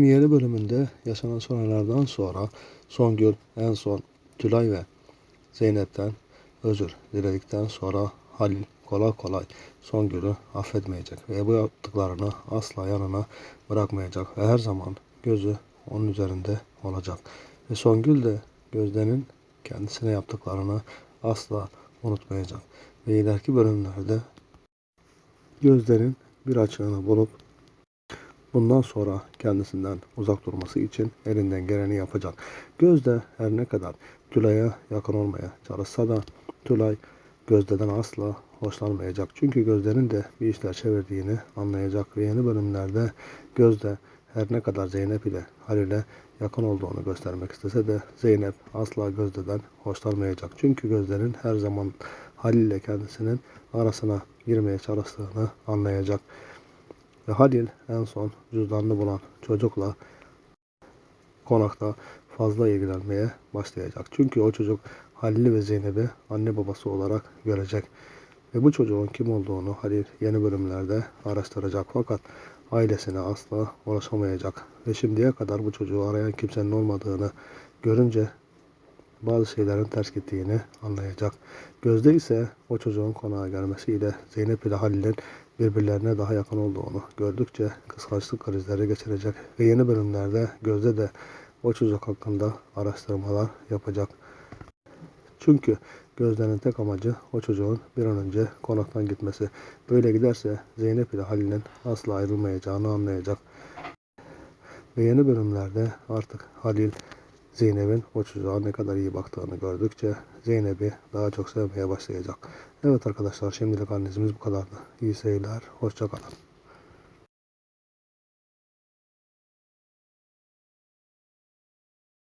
Yeni bölümünde yaşanan sorunlardan sonra Songül en son Tülay ve Zeynep'ten özür diledikten sonra Halil kolay kolay Songül'ü affetmeyecek ve bu yaptıklarını asla yanına bırakmayacak ve her zaman gözü onun üzerinde olacak. Ve Songül de Gözde'nin kendisine yaptıklarını asla unutmayacak. Ve ileriki bölümlerde Gözde'nin bir açığını bulup Bundan sonra kendisinden uzak durması için elinden geleni yapacak. Gözde her ne kadar Tülay'a yakın olmaya çalışsa da Tülay Gözde'den asla hoşlanmayacak. Çünkü Gözde'nin de bir işler çevirdiğini anlayacak ve yeni bölümlerde Gözde her ne kadar Zeynep ile Halil'e yakın olduğunu göstermek istese de Zeynep asla Gözde'den hoşlanmayacak. Çünkü Gözde'nin her zaman Halil ile kendisinin arasına girmeye çalıştığını anlayacak. Ve Halil en son cüzdanını bulan çocukla konakta fazla ilgilenmeye başlayacak. Çünkü o çocuk Halil'i ve Zeynep'i anne babası olarak görecek. Ve bu çocuğun kim olduğunu Halil yeni bölümlerde araştıracak. Fakat ailesine asla ulaşamayacak. Ve şimdiye kadar bu çocuğu arayan kimsenin olmadığını görünce bazı şeylerin ters gittiğini anlayacak. Gözde ise o çocuğun konağa gelmesiyle Zeynep ile Halil'in birbirlerine daha yakın olduğunu gördükçe kıskançlık krizleri geçirecek ve yeni bölümlerde Gözde de o çocuk hakkında araştırmalar yapacak. Çünkü Gözde'nin tek amacı o çocuğun bir an önce konaktan gitmesi. Böyle giderse Zeynep ile Halil'in asla ayrılmayacağını anlayacak. Ve yeni bölümlerde artık Halil Zeynep'in o çocuğa ne kadar iyi baktığını gördükçe Zeynep'i daha çok sevmeye başlayacak. Evet arkadaşlar şimdilik analizimiz bu kadardı. İyi seyirler, hoşçakalın.